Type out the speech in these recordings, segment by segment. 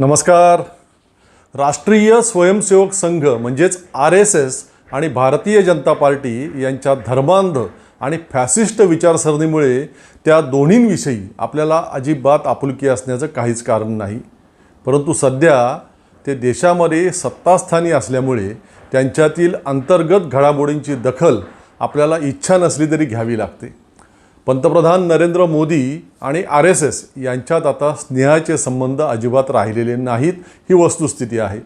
नमस्कार. राष्ट्रीय स्वयंसेवक संघ म्हणजेच आर एस एस आणि भारतीय जनता पार्टी यांच्या धर्मांध आणि फॅसिस्ट विचारसरणीमुळे त्या दोन्हींविषयी आपल्याला अजिबात आपुलकी असण्याचं काहीच कारण नाही. परंतु सध्या ते देशामध्ये सत्तास्थानी असल्यामुळे त्यांच्यातील अंतर्गत घडामोडींची दखल आपल्याला इच्छा नसली तरी घ्यावी लागते. पंतप्रधान नरेंद्र मोदी आणि आर एस एस यांच्यात आता स्नेहाचे संबंध अजिबात राहिलेले नाहीत ही वस्तुस्थिती आहे.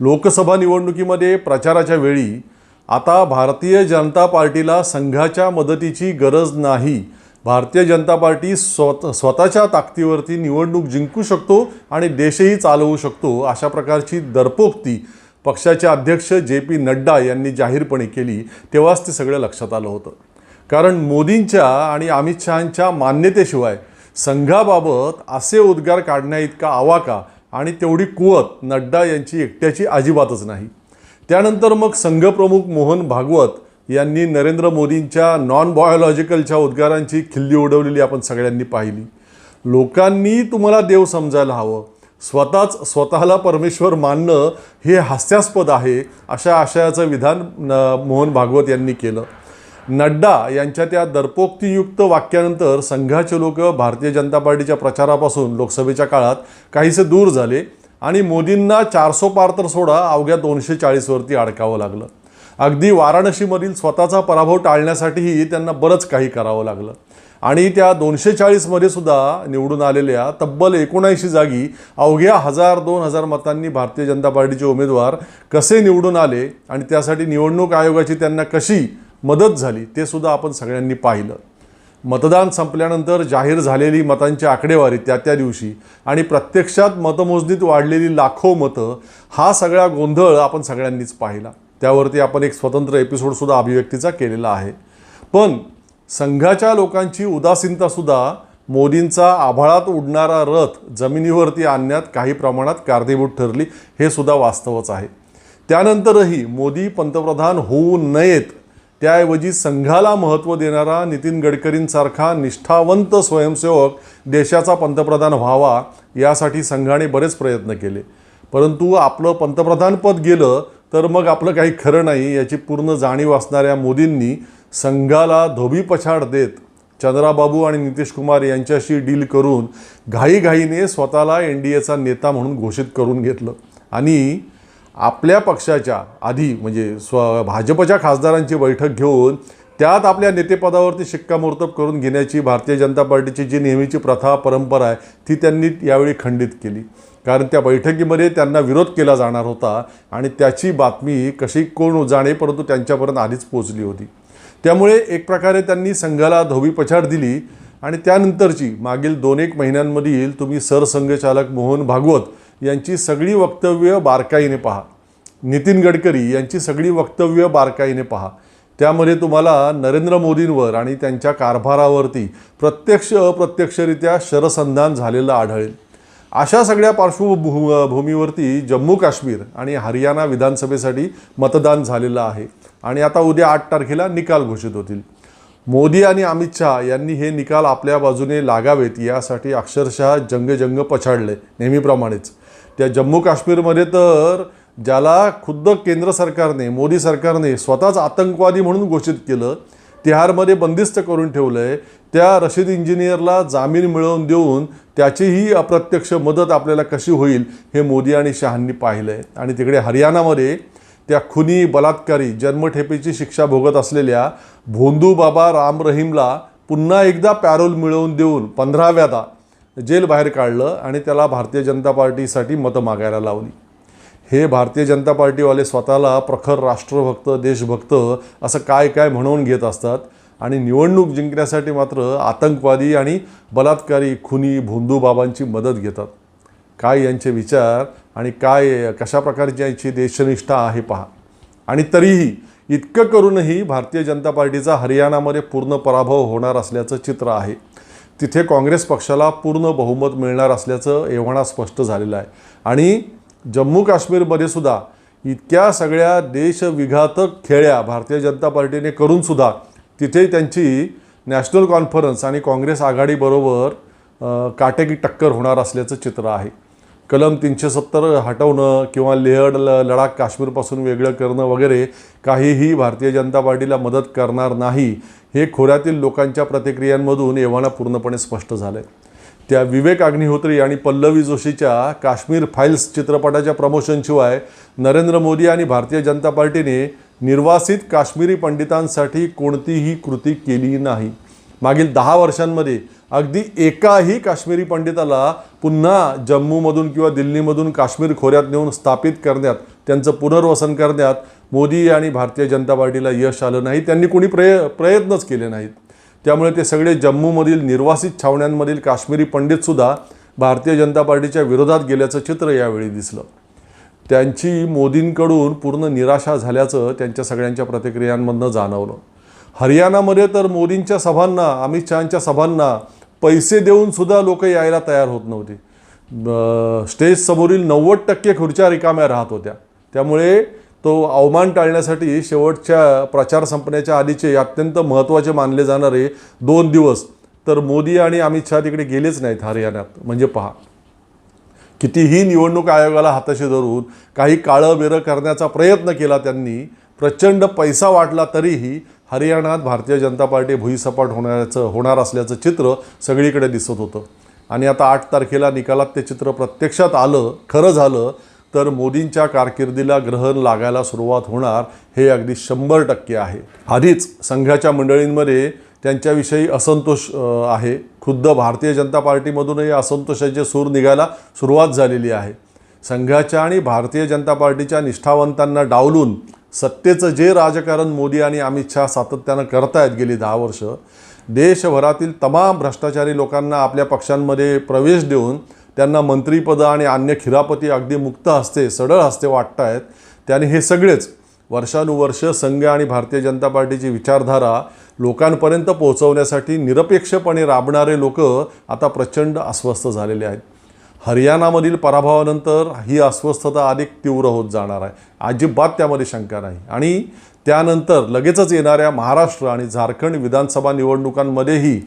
लोकसभा निवडणुकीमध्ये प्रचाराच्या वेळी आता भारतीय जनता पार्टीला संघाच्या मदतीची गरज नाही. भारतीय जनता पार्टी स्वत स्वतःच्या ताकदीवरती निवडणूक जिंकू शकतो आणि देशही चालवू शकतो अशा प्रकारची दरपोक्ती पक्षाचे अध्यक्ष जे पी नड्डा यांनी जाहीरपणे केली तेव्हाच ते सगळं लक्षात आलं होतं. कारण मोदींच्या आणि अमित शहांच्या मान्यतेशिवाय संघाबाबत असे उद्गार काढण्याइतका आवाका आणि तेवढी कुवत नड्डा यांची एकट्याची अजिबातच नाही. त्यानंतर मग संघप्रमुख मोहन भागवत यांनी नरेंद्र मोदींच्या नॉन बायोलॉजिकलच्या उद्गारांची खिल्ली उडवलेली आपण सगळ्यांनी पाहिली. लोकांनी तुम्हाला देव समजायला हवं. स्वतःच स्वतःला परमेश्वर मानणं हे हास्यास्पद आहे अशा आशयाचं विधान मोहन भागवत यांनी केलं. नड्डा यांच्या त्या दर्पोक्तीयुक्त वाक्यानंतर संघाचे लोक भारतीय जनता पार्टीच्या प्रचारापासून लोकसभेच्या काळात काहीसे दूर झाले आणि मोदींना चारसो पार तर सोडा अवघ्या दोनशे चाळीसवरती अडकावं लागलं. अगदी वाराणसीमधील स्वतःचा पराभव टाळण्यासाठीही त्यांना बरंच काही करावं लागलं. आणि त्या दोनशे चाळीसमध्ये सुद्धा निवडून आलेल्या तब्बल एकोणऐंशी जागी अवघ्या हजार दोन हजार मतांनी भारतीय जनता पार्टीचे उमेदवार कसे निवडून आले आणि त्यासाठी निवडणूक आयोगाची त्यांना कशी मदत झाली ते सुद्धा आपण सगळ्यांनी पाहिलं. मतदान संपल्यानंतर जाहीर झालेली मतांची आकडेवारी त्या त्या दिवशी आणि प्रत्यक्षात मतमोजणीत वाढलेली लाखो मतं हा सगळा गोंधळ आपण सगळ्यांनीच पाहिला. त्यावरती आपण एक स्वतंत्र एपिसोडसुद्धा अभिव्यक्तीचा केलेला आहे. पण संघाच्या लोकांची उदासीनतासुद्धा मोदींचा आभाळात उडणारा रथ जमिनीवरती आणण्यात काही प्रमाणात कारणीभूत ठरली हे सुद्धा वास्तवच आहे. त्यानंतरही मोदी पंतप्रधान होऊ नयेत त्याऐवजी संघाला महत्त्व देणारा नितीन गडकरींसारखा निष्ठावंत स्वयंसेवक देशाचा पंतप्रधान व्हावा यासाठी संघाने बरेच प्रयत्न केले. परंतु आपलं पंतप्रधानपद गेलं तर मग आपलं काही खरं नाही याची पूर्ण जाणीव असणाऱ्या मोदींनी संघाला धोबीपछाड देत चंद्राबाबू आणि नितीश कुमार यांच्याशी डील करून घाईघाईने स्वतःला एन डी एचा नेता म्हणून घोषित करून घेतलं. आणि आपल्या पक्षाच्या आधी म्हणजे स्व भाजपच्या खासदारांची बैठक घेऊन त्यात आपल्या नेतेपदावरती शिक्कामोर्तब करून घेण्याची भारतीय जनता पार्टीची जी नेहमीची प्रथा परंपरा आहे ती त्यांनी यावेळी खंडित केली. कारण त्या बैठकीमध्ये त्यांना विरोध केला जाणार होता आणि त्याची बातमी कशी कोण जाणे परंतु त्यांच्यापर्यंत आधीच पोचली होती. त्यामुळे एक प्रकारे त्यांनी संघाला धोबीपछाड दिली आणि त्यानंतरची मागील दोन एक महिन्यांमधील तुम्ही सरसंघचालक मोहन भागवत यांची सगळी वक्तव्य बारकाईने पहा. नितीन गडकरी यांची सगळी वक्तव्य बारकाईने पहा. त्यामध्ये तुम्हाला नरेंद्र मोदींवर आणि त्यांच्या कारभारावरती प्रत्यक्ष अप्रत्यक्षरित्या शरसंधान झालेलं आढळेल. अशा सगळ्या पार्श्वभू भूमीवरती जम्मू काश्मीर आणि हरियाणा विधानसभेसाठी मतदान झालेलं आहे आणि आता उद्या आठ तारखेला निकाल घोषित होतील. मोदी आणि अमित शहा यांनी हे निकाल आपल्या बाजूने लागावेत यासाठी अक्षरशः जंगजंग पछाडले नेहमीप्रमाणेच. त्या जम्मू काश्मीरमध्ये तर ज्याला खुद्द केंद्र सरकारने मोदी सरकारने स्वतःच आतंकवादी म्हणून घोषित केलं तिहारमध्ये बंदिस्त करून ठेवलं आहे त्या रशीद इंजिनियरला जामीन मिळवून देऊन त्याचीही अप्रत्यक्ष मदत आपल्याला कशी होईल हे मोदी आणि शहांनी पाहिलं आहे आणि तिकडे हरियाणामध्ये त्या खुनी बलात्कारी जन्मठेपेची शिक्षा भोगत असलेल्या भोंदू बाबा राम रहीमला पुन्हा एकदा पॅरोल मिळवून देऊन पंधराव्यादा जेल बाहेर काढलं आणि त्याला भारतीय जनता पार्टीसाठी मतं मागायला लावली. हे भारतीय जनता पार्टीवाले स्वतःला प्रखर राष्ट्रभक्त देशभक्त असं काय काय म्हणवून घेत असतात आणि निवडणूक जिंकण्यासाठी मात्र आतंकवादी आणि बलात्कारी खुनी भोंदूबाबांची मदत घेतात. काय यांचे विचार आणि काय कशा प्रकारची यांची देशनिष्ठा आहे पहा. आणि तरीही इतकं करूनही भारतीय जनता पार्टीचा हरियाणामध्ये पूर्ण पराभव होणार असल्याचं चित्र आहे. तिथे काँग्रेस पक्षाला पूर्ण बहुमत मिळणार असल्याचं एव्हाना स्पष्ट झालेलं आहे. आणि जम्मू काश्मीरमध्ये सुद्धा इतक्या सगळ्या देशविघातक खेळ्या भारतीय जनता पार्टीने करूनसुद्धा तिथे त्यांची नॅशनल कॉन्फरन्स आणि काँग्रेस आघाडीबरोबर काटेकी टक्कर होणार असल्याचं चित्र आहे. कलम तीनशे सत्तर हटवणं किंवा लेहड ल लडाख काश्मीरपासून वेगळं करणं वगैरे काहीही भारतीय जनता पार्टीला मदत करणार नाही हे खोऱ्यातील लोकांच्या प्रतिक्रियांमधून एव्हाना पूर्णपणे स्पष्ट झालं आहे त्या विवेक अग्निहोत्री आणि पल्लवी जोशीच्या काश्मीर फाईल्स चित्रपटाच्या प्रमोशनशिवाय नरेंद्र मोदी आणि भारतीय जनता पार्टीने निर्वासित काश्मीरी पंडितांसाठी कोणतीही कृती केली नाही. मागील दहा वर्षांमध्ये अगदी एकाही काश्मीरी पंडिताला पुन्हा जम्मूमधून किंवा दिल्लीमधून काश्मीर खोऱ्यात नेऊन स्थापित करण्यात त्यांचं पुनर्वसन करण्यात मोदी आणि भारतीय जनता पार्टीला यश आलं नाही. त्यांनी कोणी प्रय प्रयत्नच केले नाहीत. त्यामुळे ते सगळे जम्मूमधील निर्वासित छावण्यांमधील काश्मीरी पंडितसुद्धा भारतीय जनता पार्टीच्या विरोधात गेल्याचं चित्र यावेळी दिसलं. त्यांची मोदींकडून पूर्ण निराशा झाल्याचं त्यांच्या सगळ्यांच्या प्रतिक्रियांमधनं जाणवलं. हरियाणामध्ये तर मोदींच्या सभांना अमित शहांच्या सभांना पैसे देऊन सुद्धा लोक यायला तयार होत नव्हते. स्टेज समोरील नव्वद टक्के खुर्च्या रिकाम्या राहत होत्या. त्यामुळे तो अवमान टाळण्यासाठी शेवटच्या प्रचार संपण्याच्या आधीचे अत्यंत महत्त्वाचे मानले जाणारे दोन दिवस तर मोदी आणि अमित शहा तिकडे गेलेच नाहीत हरियाणात. म्हणजे पहा कितीही निवडणूक आयोगाला हाताशी धरून काही काळं बेरं करण्याचा प्रयत्न केला त्यांनी प्रचंड पैसा वाटला तरीही हरियाणात भारतीय जनता पार्टी भुईसपाट होण्याचं होणार असल्याचं चित्र सगळीकडे दिसत होतं. आणि आता आठ तारखेला निकालात ते चित्र प्रत्यक्षात आलं खरं झालं तर मोदींच्या कारकिर्दीला ग्रहण लागायला सुरुवात होणार हे अगदी शंभर टक्के आहे. आधीच संघाच्या मंडळींमध्ये त्यांच्याविषयी असंतोष आहे. खुद्द भारतीय जनता पार्टीमधूनही असंतोषाचे सूर निघायला सुरुवात झालेली आहे. संघाच्या आणि भारतीय जनता पार्टीच्या निष्ठावंतांना डावलून सत्तेचं जे राजकारण मोदी आणि अमित शहा सातत्यानं करतायत गेली दहा वर्ष देशभरातील तमाम भ्रष्टाचारी लोकांना आपल्या पक्षांमध्ये प्रवेश देऊन त्यांना मंत्रीपदं आणि अन्य खिरापती अगदी मुक्त हस्ते सडळ हस्ते वाटतायत. त्याने हे सगळेच वर्षानुवर्ष संघ आणि भारतीय जनता पार्टीची विचारधारा लोकांपर्यंत पोहोचवण्यासाठी निरपेक्षपणे राबणारे लोक आता प्रचंड अस्वस्थ झालेले आहेत. हरियाणामधील पराभवानंतर ही अस्वस्थता अधिक तीव्र होत जाणार आहे. अजिबात त्यामध्ये शंका नाही. आणि त्यानंतर लगेचच येणाऱ्या महाराष्ट्र आणि झारखंड विधानसभा निवडणुकांमध्येही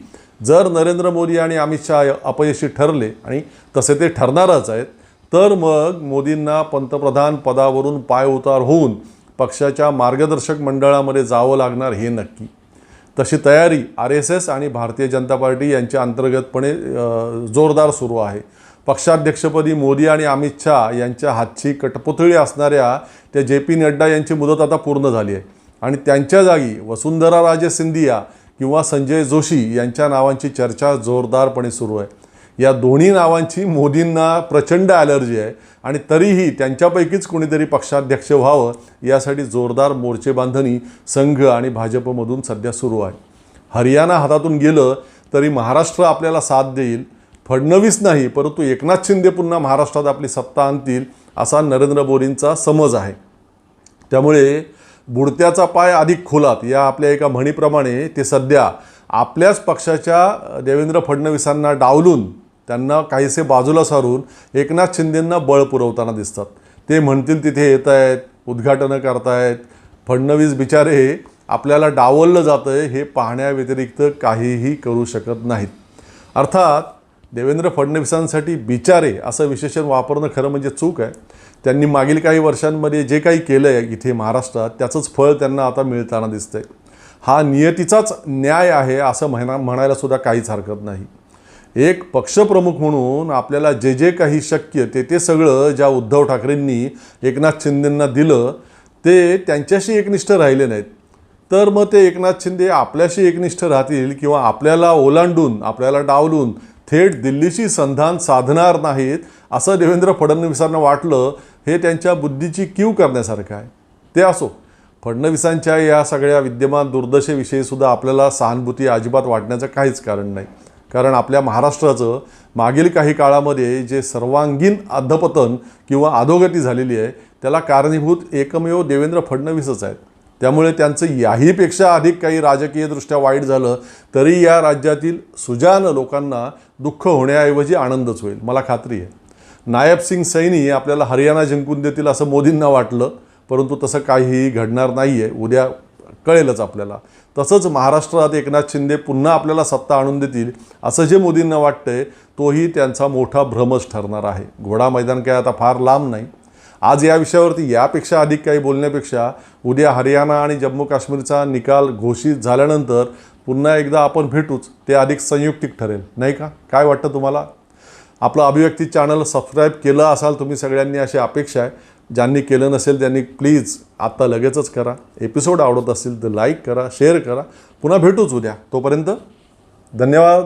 जर नरेंद्र मोदी आणि अमित शहा अपयशी ठरले आणि तसे ते ठरणारच आहेत तर मग मोदींना पंतप्रधान पदावरून पाय उतार होऊन पक्षाच्या मार्गदर्शक मंडळामध्ये जावं लागणार हे नक्की. तशी तयारी आर एस एस आणि भारतीय जनता पार्टी यांच्या अंतर्गतपणे जोरदार सुरू आहे. पक्षाध्यक्षपदी मोदी आणि अमित शहा यांच्या हातची कटपुतळी असणाऱ्या त्या जे पी नड्डा यांची मुदत आता पूर्ण झाली आहे. आणि त्यांच्या जागी वसुंधरा राजे सिंधिया किंवा संजय जोशी यांच्या नावांची चर्चा जोरदारपणे सुरू आहे. या दोन्ही नावांची मोदींना प्रचंड ॲलर्जी आहे आणि तरीही त्यांच्यापैकीच कोणीतरी पक्षाध्यक्ष व्हावं यासाठी जोरदार मोर्चे बांधणी संघ आणि भाजपमधून सध्या सुरू आहे. हरियाणा हातातून गेलं तरी महाराष्ट्र आपल्याला साथ देईल फडणवीस नाही परंतु एकनाथ शिंदे पुन्हा महाराष्ट्रात आपली सत्ता आणतील असा नरेंद्र मोदींचा समज आहे. त्यामुळे बुडत्याचा पाय अधिक खोलात. या आपल्या एका म्हणीप्रमाणे ते सध्या आपल्याच पक्षाच्या देवेंद्र फडणवीसांना डावलून त्यांना काहीसे बाजूला सारून एकनाथ शिंदेंना बळ पुरवताना दिसतात. ते म्हणतील तिथे येत आहेत उद्घाटनं करतायत. फडणवीस बिचारे आपल्याला डावललं जातं हे पाहण्याव्यतिरिक्त काहीही करू शकत नाहीत. अर्थात देवेंद्र फडणवीसांसाठी बिचारे असं विशेषण वापरणं खरं म्हणजे चूक आहे. त्यांनी मागील काही वर्षांमध्ये जे काही केलं आहे इथे महाराष्ट्रात त्याचंच फळ त्यांना आता मिळताना दिसतंय. हा नियतीचाच न्याय आहे असं म्हणा म्हणायला सुद्धा काहीच हरकत नाही. एक पक्षप्रमुख म्हणून आपल्याला जे जे काही शक्य ते ते सगळं ज्या उद्धव ठाकरेंनी एकनाथ शिंदेंना दिलं ते त्यांच्याशी एकनिष्ठ राहिले नाहीत. तर मग ते एकनाथ शिंदे आपल्याशी एकनिष्ठ राहतील किंवा आपल्याला ओलांडून आपल्याला डावलून थेट दिल्लीशी संधान साधणार नाहीत असं देवेंद्र फडणवीसांना वाटलं हे त्यांच्या बुद्धीची कीव करण्यासारखं आहे. ते असो फडणवीसांच्या या सगळ्या विद्यमान दुर्दशेविषयी सुद्धा आपल्याला सहानुभूती अजिबात वाटण्याचं काहीच कारण नाही. कारण आपल्या महाराष्ट्राचं मागील काही काळामध्ये जे सर्वांगीण अधपतन किंवा अधोगती झालेली आहे त्याला कारणीभूत एकमेव देवेंद्र फडणवीसच आहेत. त्यामुळे त्यांचं याहीपेक्षा अधिक काही राजकीयदृष्ट्या वाईट झालं तरी या राज्यातील सुजान लोकांना दुःख होण्याऐवजी आनंदच होईल. मला खात्री आहे. नायब सिंग सैनी आपल्याला हरियाणा जिंकून देतील असं मोदींना वाटलं परंतु तसं काहीही घडणार नाही आहे उद्या कळेलच आपल्याला. तसंच महाराष्ट्रात एकनाथ शिंदे पुन्हा आपल्याला सत्ता आणून देतील असं जे मोदींना वाटतंय तोही त्यांचा मोठा भ्रमच ठरणार आहे. घोडा मैदान काय आता फार लांब नाही. आज या विषयावरती यापेक्षा अधिक काही बोलण्यापेक्षा उद्या हरियाणा आणि जम्मू काश्मीरचा निकाल घोषित झाल्यानंतर पुन्हा एकदा आपण भेटूच ते अधिक संयुक्तिक ठरेल. नाही का? काय वाटतं तुम्हाला? आपलं अभिव्यक्ती चॅनल सबस्क्राईब केलं असाल तुम्ही सगळ्यांनी अशी अपेक्षा आहे. ज्यांनी केलं नसेल त्यांनी प्लीज आत्ता लगेचच करा. एपिसोड आवडत असतील तर लाईक करा शेअर करा. पुन्हा भेटूच उद्या. तोपर्यंत धन्यवाद.